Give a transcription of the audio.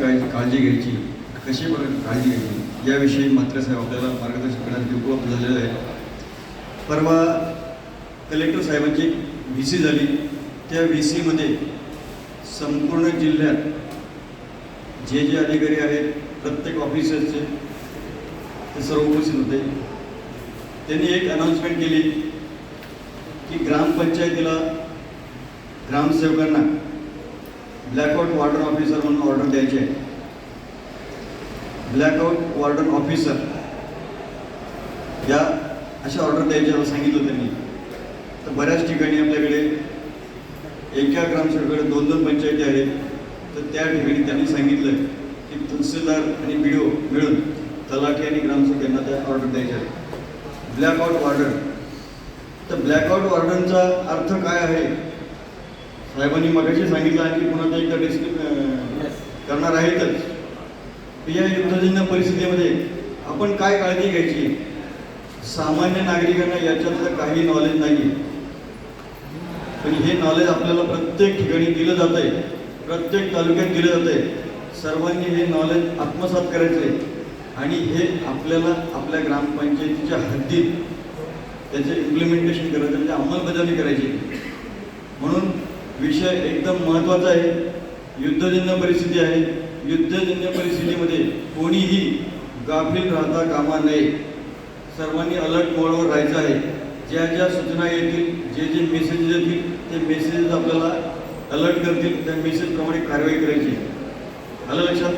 काळजी काळजी घ्यायची कशी काळजी घ्यायची. याविषयी मात्र साहेब आपल्याला मार्गदर्शन करण्यासाठी उपलब्ध झालेलं आहे. परवा कलेक्टर साहेबांची व्ही सी झाली. त्या व्ही सीमध्ये संपूर्ण जिल्ह्यात जे जे अधिकारी आहेत प्रत्येक ऑफिसरचे ते सर्व उपस्थित होते. त्यांनी एक अनाऊन्समेंट केली की ग्रामपंचायतीला ग्रामसेवकांना ब्लॅकआउट वॉर्डन ऑफिसर म्हणून ऑर्डर द्यायची. आहे ब्लॅकआउट वॉर्डन ऑफिसर या अशा ऑर्डर द्यायच्या सांगितलं त्यांनी. तर बऱ्याच ठिकाणी आपल्याकडे एका ग्रामसेवकाकडे दोन दोन पंचायती आहेत. तर त्या ठिकाणी त्यांनी सांगितलं की तहसीलदार आणि बी मिळून तलाठी आणि ग्रामसेवक यांना त्या ऑर्डर द्यायच्या आहेत. ब्लॅकआउट वॉर्डन तर ब्लॅकआउट वॉर्डनचा अर्थ काय आहे? साहेबांनी मगाशी सांगितलं आणखी पुन्हा ते एकदा डिस्क करणार आहेतच. या युद्धजन्य परिस्थितीमध्ये आपण काय काळजी घ्यायची? सामान्य नागरिकांना याच्यातलं काही नॉलेज नाही पण हे नॉलेज आपल्याला प्रत्येक ठिकाणी दिलं जात आहे प्रत्येक तालुक्यात दिलं जात आहे सर्वांनी हे नॉलेज आत्मसात करायचं आहे आणि हे आपल्याला आपल्या ग्रामपंचायतीच्या हद्दीत त्याचे इम्प्लिमेंटेशन करायचं म्हणजे अंमलबजावणी करायची. म्हणून विषय एकदम महत्त्वाचा आहे. युद्धजन्य परिस्थिती आहे. युद्धजन्य परिस्थितीमध्ये कोणीही गाफील राहता कामा नये. सर्वांनी अलर्ट मोडवर राहायचं आहे. ज्या ज्या सूचना येतील जे जे मेसेजेस येतील ते मेसेजेस आपल्याला अलर्ट करतील. त्या मेसेजप्रमाणे कारवाई करायची. आलं लक्षात?